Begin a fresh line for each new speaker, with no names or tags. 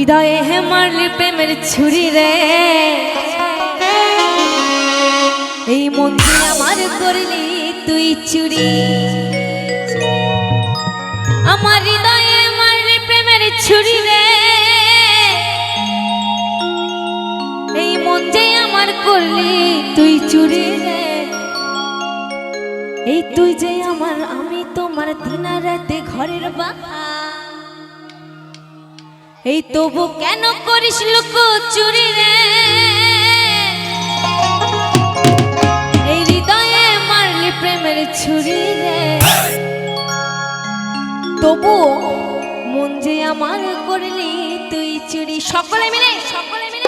হৃদয়ে হে মারলি প্রেমের ছুরি রে এই মন দিয়ে আমার করলি তুই চুরি। আমার হৃদয়ে মারলি প্রেমের ছুরি রে। এই মন যে আমার করলি তুই চুরি রে। এই তুই যে আমার, আমি তোমার দিনা রাতে ঘরের বাহা এই তবু কেন করিস লোক চুরি রে? এই হৃদয়ে মারলি প্রেমের ছুরি রে। তবু মন যে আমার করলি তুই চুরি। সকলে মিলে সকলে মিলে